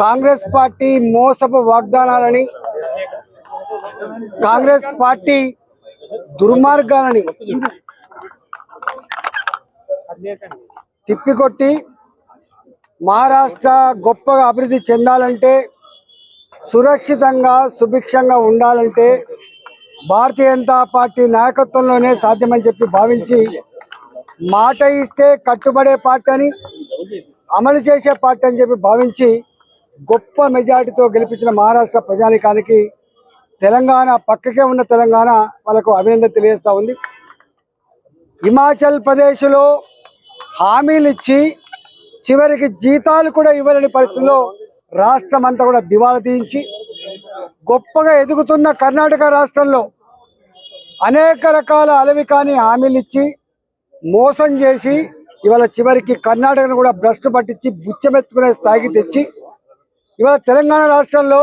Congress party మోసపు వాగ్దానాలని Congress party దుర్మార్గాలని తిప్పికొట్టి మహారాష్ట్ర గొప్పగా అభివృద్ధి చెందాలంటే సురక్షితంగా సుభిక్షంగా ఉండాలంటే భారతీయ జనతా పార్టీ నాయకత్వంలోనే సాధ్యమని చెప్పి భావించి మాట ఇస్తే కట్టుబడే పార్టీ అని అమలు చేసే పార్టీ అని చెప్పి భావించి గొప్ప మెజార్టీతో గెలిపించిన మహారాష్ట్ర ప్రజానికానికి తెలంగాణ పక్కకే ఉన్న తెలంగాణ వాళ్ళకు అభినందన తెలియజేస్తూ ఉంది. హిమాచల్ ప్రదేశ్లో హామీలు ఇచ్చి చివరికి జీతాలు కూడా ఇవ్వలేని పరిస్థితుల్లో రాష్ట్రం అంతా కూడా దివాలా తీయించి గొప్పగా ఎదుగుతున్న కర్ణాటక రాష్ట్రంలో అనేక రకాల అలవి కాని హామీలు ఇచ్చి మోసం చేసి ఇవాళ చివరికి కర్ణాటకను కూడా భ్రష్టు పట్టించి బుచ్చమెత్తుకునే స్థాయికి తెచ్చి ఇవాళ తెలంగాణ రాష్ట్రంలో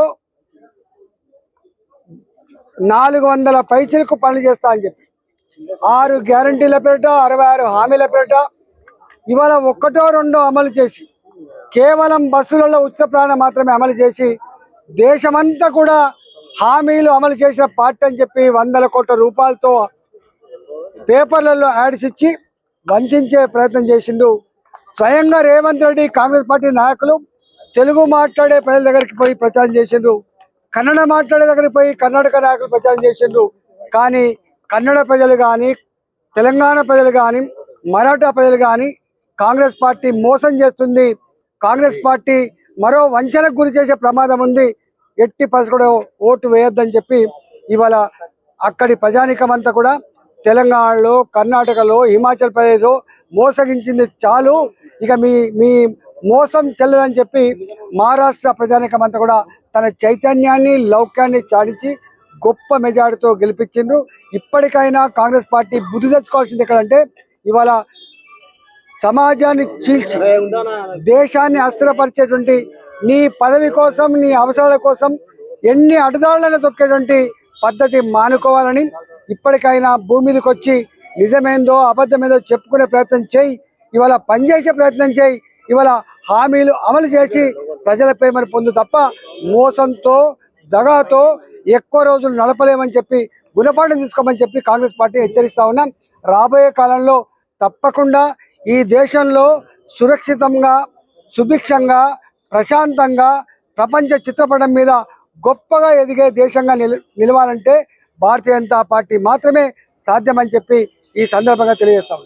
నాలుగు వందల పైచలకు పనులు చేస్తా అని చెప్పి. ఆరు గ్యారంటీల పేరిట అరవై ఆరు హామీల పేరిట ఇవాళ ఒక్కటో రెండో అమలు చేసి కేవలం బస్సులలో ఉచిత ప్రయాణం మాత్రమే అమలు చేసి దేశమంతా కూడా హామీలు అమలు చేసిన పార్టీ అని చెప్పి వందల కోట్ల రూపాయలతో పేపర్లలో యాడ్స్ ఇచ్చి వంచే ప్రయత్నం చేసిండు. స్వయంగా రేవంత్ రెడ్డి కాంగ్రెస్ పార్టీ నాయకులు తెలుగు మాట్లాడే ప్రజల దగ్గరికి పోయి ప్రచారం చేసిండ్రు. కన్నడ మాట్లాడే దగ్గరికి పోయి కర్ణాటక నాయకులు ప్రచారం చేసిండ్రు. కానీ కన్నడ ప్రజలు కానీ తెలంగాణ ప్రజలు కానీ మరాఠా ప్రజలు కానీ కాంగ్రెస్ పార్టీ మోసం చేస్తుంది. కాంగ్రెస్ పార్టీ మరో వంచనకు గురి చేసే ప్రమాదం ఉంది. ఎట్టి పరిస్థితి ఓటు వేయొద్దని చెప్పి ఇవాళ అక్కడి ప్రజానికం అంతా కూడా తెలంగాణలో కర్ణాటకలో హిమాచల్ ప్రదేశ్లో మోసగించింది చాలు. ఇక మీ మీ మోసం చెల్లదని చెప్పి మహారాష్ట్ర ప్రజానికం అంతా కూడా తన చైతన్యాన్ని లౌక్యాన్ని చాటించి గొప్ప మెజార్టీతో గెలిపించిండ్రు. ఇప్పటికైనా కాంగ్రెస్ పార్టీ బుద్ధి తెచ్చుకోవాల్సింది ఎక్కడంటే ఇవాళ సమాజాన్ని చీల్చి దేశాన్ని అస్థిరపరిచేటువంటి నీ పదవి కోసం నీ అవసరాల కోసం ఎన్ని అడ్డదారులను తొక్కేటువంటి పద్ధతి మానుకోవాలని ఇప్పటికైనా భూమి మీదకి వచ్చి నిజమేందో అబద్ధమేందో చెప్పుకునే ప్రయత్నం చేయి. ఇవాళ పనిచేసే ప్రయత్నం చేయి. ఇవాళ హామీలు అమలు చేసి ప్రజల ప్రేమను పొందు తప్ప మోసంతో దగాతో ఎక్కువ రోజులు నడపలేమని చెప్పి గుణపాఠం తీసుకోమని చెప్పి కాంగ్రెస్ పార్టీ హెచ్చరిస్తా ఉన్నాం. రాబోయే కాలంలో తప్పకుండా ఈ దేశంలో సురక్షితంగా సుభిక్షంగా ప్రశాంతంగా ప్రపంచ చిత్రపటం మీద గొప్పగా ఎదిగే దేశంగా నిలవాలంటే భారతీయ జనతా పార్టీ మాత్రమే సాధ్యమని చెప్పి ఈ సందర్భంగా తెలియజేస్తాం